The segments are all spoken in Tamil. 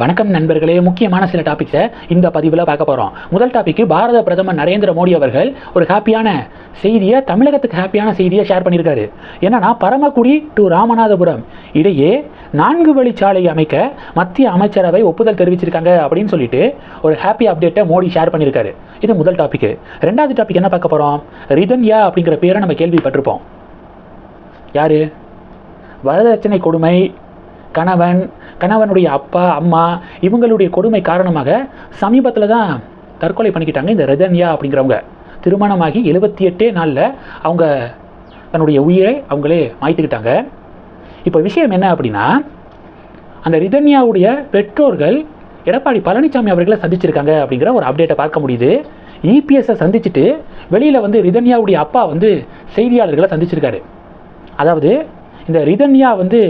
வணக்கம் நண்பர்களே முக்கியமான சில டாபிக்ஸை இந்த பதிவில் பார்க்க போகிறோம் முதல் டாபிக் பாரத பிரதமர் நரேந்திர மோடி அவர்கள் ஒரு ஹாப்பியான செய்தியை தமிழகத்துக்கு ஹாப்பியான செய்தியை ஷேர் பண்ணியிருக்காரு. என்னன்னா பரமக்குடி டு ராமநாதபுரம் இடையே நான்கு வழிச்சாலை அமைக்க மத்திய அமைச்சரவை ஒப்புதல் தெரிவிச்சிருக்காங்க அப்படின்னு சொல்லிட்டு ஒரு ஹாப்பி அப்டேட்டை மோடி ஷேர் பண்ணியிருக்காரு. இது முதல் டாபிக் ரெண்டாவது டாபிக் என்ன பார்க்க போகிறோம் ரிதன்யா அப்படிங்கிற பேரை நம்ம கேள்விப்பட்டிருப்போம். யாரு? வரதட்சணை கொடுமை கணவன் கணவனுடைய அப்பா அம்மா இவங்களுடைய கொடுமை காரணமாக சமீபத்தில் தான் தற்கொலை பண்ணிக்கிட்டாங்க இந்த ரெதன்யா அப்படிங்கிறவங்க. திருமணமாகி எழுபத்தி எட்டே நாளில் அவங்க தன்னுடைய உயிரை அவங்களே மாய்த்துக்கிட்டாங்க. இப்போ விஷயம் என்ன அப்படின்னா அந்த ரிதன்யாவுடைய பெற்றோர்கள் எடப்பாடி பழனிசாமி அவர்களை சந்திச்சிருக்காங்க அப்படிங்கிற ஒரு அப்டேட்டை பார்க்க முடியுது. இபிஎஸ்ஸை சந்திச்சுட்டு வெளியில் வந்து ரிதன்யாவுடைய அப்பா வந்து செய்தியாளர்களை சந்திச்சிருக்காரு. அதாவது இந்த ரிதன்யா வந்து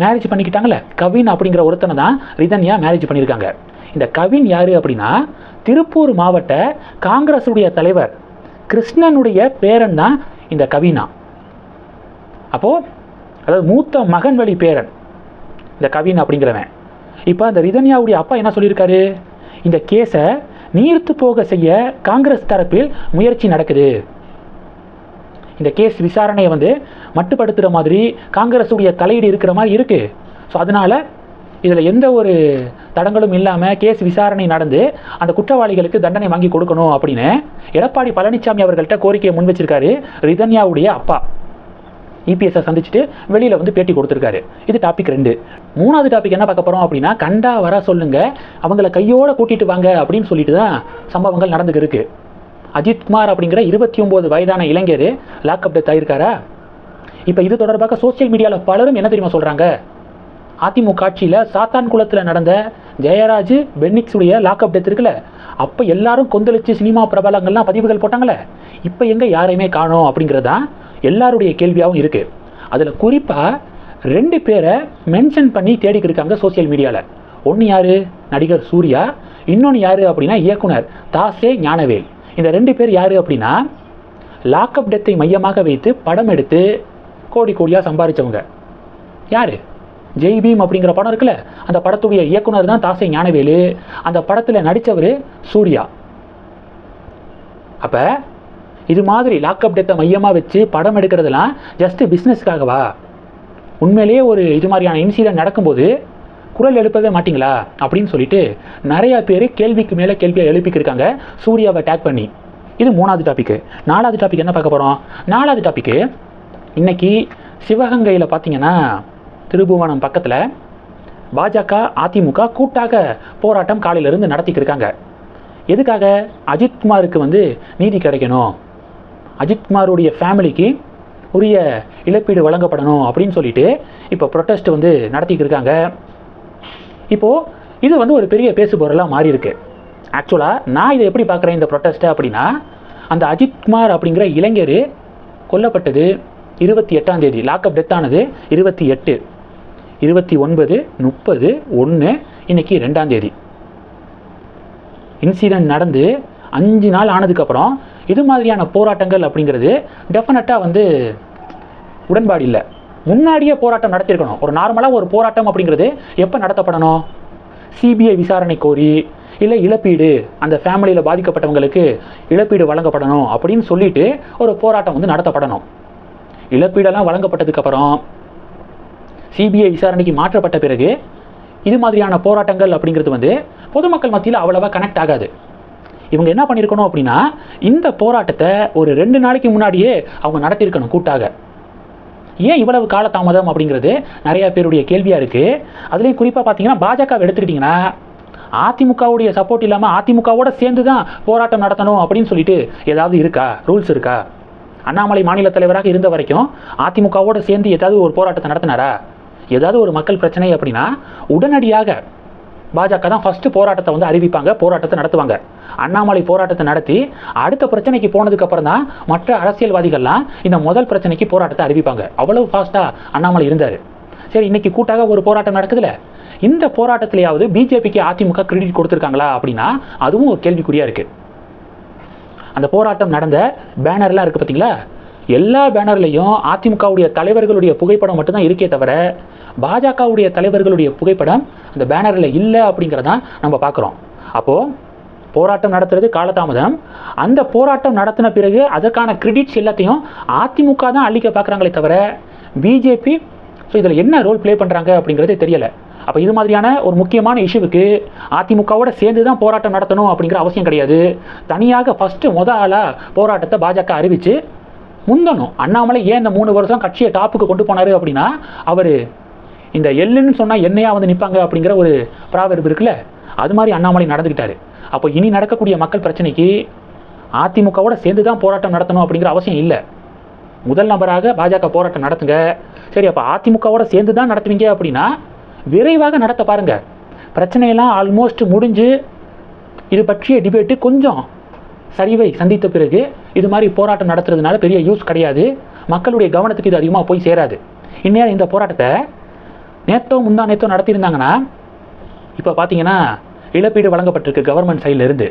மேரேஜ் பண்ணிக்கிட்டாங்கல்ல? கவின் அப்படிங்கிற ஒருத்தனை தான் ரிதன்யா மேரேஜ் பண்ணியிருக்காங்க. இந்த கவின் யார் அப்படின்னா திருப்பூர் மாவட்ட காங்கிரஸுடைய தலைவர் கிருஷ்ணனுடைய பேரன் தான் இந்த கவினா. அப்போது அதாவது மூத்த மகன் வழி பேரன் இந்த கவின் அப்படிங்கிறவன். இப்போ அந்த ரிதன்யாவுடைய அப்பா என்ன சொல்லியிருக்காரு? இந்த கேஸை நீர்த்து போக செய்ய காங்கிரஸ் தரப்பில் முயற்சி நடக்குது. இந்த கேஸ் விசாரணையை வந்து மட்டுப்படுத்துகிற மாதிரி காங்கிரஸுடைய தலையீடு இருக்கிற மாதிரி இருக்குது ஸோ அதனால் இதில் எந்த ஒரு தடங்களும் இல்லாமல் கேஸ் விசாரணை நடந்து அந்த குற்றவாளிகளுக்கு தண்டனை வாங்கி கொடுக்கணும் அப்படின்னு எடப்பாடி பழனிசாமி அவர்கள்ட்ட கோரிக்கையை முன் வச்சிருக்காரு ரிதன்யாவுடைய அப்பா. இபிஎஸ்ஸை சந்திச்சுட்டு வெளியில் வந்து பேட்டி கொடுத்துருக்காரு. இது டாபிக் ரெண்டு. மூணாவது டாபிக் என்ன பார்க்க போகிறோம் அப்படின்னா கண்டா வர சொல்லுங்கள் அவங்கள கையோடு கூட்டிகிட்டு வாங்க அப்படின்னு சொல்லிட்டு தான் சம்பவங்கள் நடந்துக்கிருக்கு அஜித்குமார் அப்படிங்கிற இருபத்தி ஒம்பது வயதான இளைஞர் லாக்அப் டெத் ஆயிருக்காரா? இப்போ இது தொடர்பாக சோஷியல் மீடியாவில் பலரும் என்ன தெரியுமா சொல்கிறாங்க அதிமுக ஆட்சியில் சாத்தான் குளத்தில் நடந்த ஜெயராஜ் பென்னிக்ஸுடைய லாக்அப் டெத் இருக்குல்ல அப்போ எல்லாரும் கொந்தளிச்சு சினிமா பிரபலங்கள்லாம் பதிவுகள் போட்டாங்களே இப்போ எங்கே யாரையுமே காணோம் அப்படிங்கிறது தான் எல்லாருடைய கேள்வியாகவும் இருக்குது அதில் குறிப்பாக ரெண்டு பேரை மென்ஷன் பண்ணி தேடிக்கிட்டு இருக்காங்க சோஷியல் மீடியாவில் ஒன்று யார்? நடிகர் சூர்யா. இன்னொன்று யார் அப்படின்னா இயக்குனர் தாசே ஞானவேல். இந்த ரெண்டு பேர் யார் அப்படின்னா லாக்அப் டெத்தை மையமாக வைத்து படம் எடுத்து கோடி கோடியாக சம்பாதிச்சவங்க யார்? ஜெய் பீம் அப்படிங்கிற படம் இருக்குல்ல அந்த படத்துடைய இயக்குனர் தான் தாசை ஞானவேலு. அந்த படத்தில் நடித்தவர் சூர்யா. அப்போ இது மாதிரி லாக்அப் டெத்தை மையமாக வச்சு படம் எடுக்கிறதெல்லாம் ஜஸ்ட்டு பிஸ்னஸ்க்காகவா உண்மையிலேயே ஒரு இது மாதிரியான இன்சிடென்ட் நடக்கும்போது குரல் எழுப்பவே மாட்டிங்களா? அப்படின்னு சொல்லிட்டு நிறையா பேர் கேள்விக்கு மேலே கேள்வியை எழுப்பிக்கிருக்காங்க. சூர்யாவை டேக் பண்ணி. இது மூணாவது டாப்பிக்கு நாலாவது டாபிக் என்ன பார்க்க போகிறோம் நாலாவது டாப்பிக்கு இன்னைக்கு சிவகங்கையில் பார்த்தீங்கன்னா திருபுவனம் பக்கத்தில் பாஜக அதிமுக கூட்டாக போராட்டம் காலையிலேருந்து நடத்திக்கிருக்காங்க. எதுக்காக? அஜித்குமாருக்கு வந்து நீதி கிடைக்கணும். அஜித்குமாருடைய ஃபேமிலிக்கு உரிய இழப்பீடு வழங்கப்படணும் அப்படின்னு சொல்லிட்டு இப்போ ப்ரொட்டஸ்ட் வந்து நடத்திக்கிட்டு இருக்காங்க இப்போது இது வந்து ஒரு பெரிய பேசுபொருளாக மாறி இருக்கு ஆக்சுவலாக நான் இதை எப்படி பார்க்குறேன் இந்த ப்ரொட்டஸ்ட்டை அப்படின்னா அந்த அஜித்குமார் அப்படிங்கிற இளைஞர் கொல்லப்பட்டது இருபத்தி எட்டாம் தேதி லாக்அப் டெத் ஆனது இருபத்தி எட்டு இருபத்தி ஒன்பது முப்பது ஒன்று இன்னைக்கு ரெண்டாம் தேதி. இன்சிடென்ட் நடந்து அஞ்சு நாள் ஆனதுக்கப்புறம் இது மாதிரியான போராட்டங்கள் அப்படிங்கிறது டெஃபினட்டாக வந்து உடன்பாடு இல்லை. முன்னாடியே போராட்டம் நடத்தியிருக்கணும். ஒரு நார்மலாக ஒரு போராட்டம் அப்படிங்கிறது எப்போ நடத்தப்படணும்? சிபிஐ விசாரணை கோரி இல்லை இழப்பீடு அந்த ஃபேமிலியில் பாதிக்கப்பட்டவங்களுக்கு இழப்பீடு வழங்கப்படணும் அப்படின்னு சொல்லிட்டு ஒரு போராட்டம் வந்து நடத்தப்படணும். இழப்பீடெல்லாம் வழங்கப்பட்டதுக்கப்புறம் சிபிஐ விசாரணைக்கு மாற்றப்பட்ட பிறகு இது மாதிரியான போராட்டங்கள் அப்படிங்கிறது வந்து பொதுமக்கள் மத்தியில் அவ்வளவா கனெக்ட் ஆகாது. இவங்க என்ன பண்ணியிருக்கணும் அப்படின்னா இந்த போராட்டத்தை ஒரு ரெண்டு நாளைக்கு முன்னாடியே அவங்க நடத்தியிருக்கணும் கூட்டாக. ஏன் இவ்வளவு காலதாமதம் அப்படிங்கிறது நிறைய பேருடைய கேள்வியாக இருக்குது அதுலேயும் குறிப்பாக பார்த்தீங்கன்னா பாஜக எடுத்துக்கிட்டிங்கன்னா அதிமுகவுடைய சப்போர்ட் இல்லாமல் அதிமுகவோட சேர்ந்து தான் போராட்டம் நடத்தணும் அப்படின்னு சொல்லிட்டு ஏதாவது இருக்கா? ரூல்ஸ் இருக்கா? அண்ணாமலை மாநில தலைவராக இருந்த வரைக்கும் அதிமுகவோட சேர்ந்து ஏதாவது ஒரு போராட்டத்தை நடத்தினாரா? ஏதாவது ஒரு மக்கள் பிரச்சனை அப்படின்னா உடனடியாக பாஜக தான் ஃபஸ்ட்டு போராட்டத்தை வந்து அறிவிப்பாங்க போராட்டத்தை நடத்துவாங்க. அண்ணாமலை போராட்டத்தை நடத்தி அடுத்த பிரச்சனைக்கு போனதுக்கு அப்புறம் தான் மற்ற அரசியல்வாதிகள்லாம் இந்த முதல் பிரச்சனைக்கு போராட்டத்தை அறிவிப்பாங்க. அவ்வளவு ஃபாஸ்ட்டாக அண்ணாமலை இருந்தார். சரி இன்னைக்கு கூட்டாக ஒரு போராட்டம் நடக்குதுல்ல இந்த போராட்டத்திலேயாவது பிஜேபிக்கு அதிமுக கிரெடிட் கொடுத்துருக்காங்களா அப்படின்னா அதுவும் ஒரு கேள்விக்குறியாக இருக்குது அந்த போராட்டம் நடந்த பேனர்லாம் இருக்குது பார்த்தீங்களா எல்லா பேனர்லையும் அதிமுகவுடைய தலைவர்களுடைய புகைப்படம் மட்டும்தான் இருக்கே தவிர பாஜகவுடைய தலைவர்களுடைய புகைப்படம் அந்த பேனரில் இல்லை அப்படிங்கிறதான் நம்ம பார்க்குறோம் அப்போது போராட்டம் நடத்துறது காலதாமதம். அந்த போராட்டம் நடத்தின பிறகு அதற்கான கிரெடிட்ஸ் எல்லாத்தையும் அதிமுக தான் அள்ளிக்க பார்க்குறாங்களே தவிர பிஜேபி ஸோ இதில் என்ன ரோல் ப்ளே பண்ணுறாங்க அப்படிங்கிறதே தெரியலை. அப்போ இது மாதிரியான ஒரு முக்கியமான இஷ்யூவுக்கு அதிமுகவோட சேர்ந்து தான் போராட்டம் நடத்தணும் அப்படிங்கிற அவசியம் கிடையாது. தனியாக ஃபஸ்ட்டு முத ஆளாக போராட்டத்தை பாஜக அறிவித்து முந்தணும். அண்ணாமலை ஏன் இந்த மூணு வருஷம் கட்சியை டாப்புக்கு கொண்டு போனார் அப்படின்னா அவர் இந்த எள்ளுன்னு சொன்னால் என்னையா வந்து நிற்பாங்க அப்படிங்கிற ஒரு ப்ராவர்பு இருக்குல்ல? அது மாதிரி அண்ணாமலை நடந்துக்கிட்டாரு அப்போ இனி நடக்கக்கூடிய மக்கள் பிரச்சனைக்கு அதிமுகவோட சேர்ந்து தான் போராட்டம் நடத்தணும் அப்படிங்கிற அவசியம் இல்லை. முதல் நபராக பாஜக போராட்டம் நடத்துங்க. சரி அப்போ அதிமுகவோட சேர்ந்து தான் நடத்துவீங்க அப்படின்னா விரைவாக நடத்த பாருங்க. பிரச்சனையெல்லாம் ஆல்மோஸ்ட் முடிஞ்சு இது பற்றிய டிபேட்டு கொஞ்சம் சரிவை சந்தித்த பிறகு இது மாதிரி போராட்டம் நடத்துறதுனால பெரிய யூஸ் கிடையாது. மக்களுடைய கவனத்துக்கு இது அதிகமாக போய் சேராது. இந்நேரம் இந்த போராட்டத்தை நேற்றோ முந்தா நேற்றோ நடத்தியிருந்தாங்கன்னா இப்போ பார்த்தீங்கன்னா இழப்பீடு வழங்கப்பட்டிருக்கு கவர்மெண்ட் சைட்லேருந்து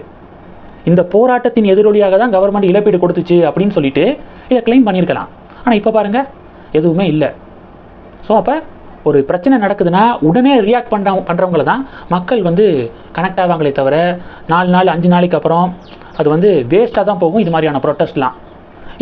இந்த போராட்டத்தின் எதிரொலியாக தான் கவர்மெண்ட் இழப்பீடு கொடுத்துச்சு அப்படின்னு சொல்லிட்டு இதை க்ளைம் பண்ணியிருக்கலாம். ஆனால் இப்போ பாருங்க எதுவுமே இல்லை. ஸோ அப்போ ஒரு பிரச்சனை நடக்குதுன்னா உடனே ரியாக்ட் பண்ணுற பண்ணுறவங்கள தான் மக்கள் வந்து கனெக்ட் ஆவாங்களே தவிர நாலு நாள் அஞ்சு நாளைக்கு அப்புறம் அது வந்து வேஸ்ட்டாக தான் போகும். இது மாதிரியான ப்ரொட்டஸ்ட்லாம்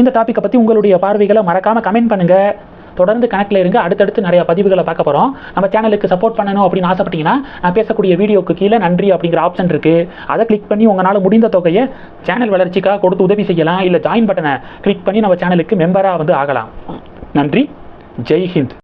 இந்த டாப்பிக்கை பற்றி உங்களுடைய பார்வைகளை மறக்காமல் கமெண்ட் பண்ணுங்கள் தொடர்ந்து கணக்கில் இருங்க. அடுத்தடுத்து நிறைய பதிவுகளை பார்க்க போகிறோம் நம்ம சேனலுக்கு சப்போர்ட் பண்ணணும் அப்படின்னு ஆசைப்பட்டீங்கன்னா நான் பேசக்கூடிய வீடியோக்கு கீழே நன்றி அப்படிங்கிற ஆப்ஷன் இருக்குது அதை கிளிக் பண்ணி உங்களால் முடிந்த தொகையை சேனல் வளர்ச்சிக்காக கொடுத்து உதவி செய்யலாம். இல்லை ஜாயின் பட்டனை கிளிக் பண்ணி நம்ம சேனலுக்கு மெம்பராக வந்து ஆகலாம். நன்றி. ஜெய் ஹிந்த்.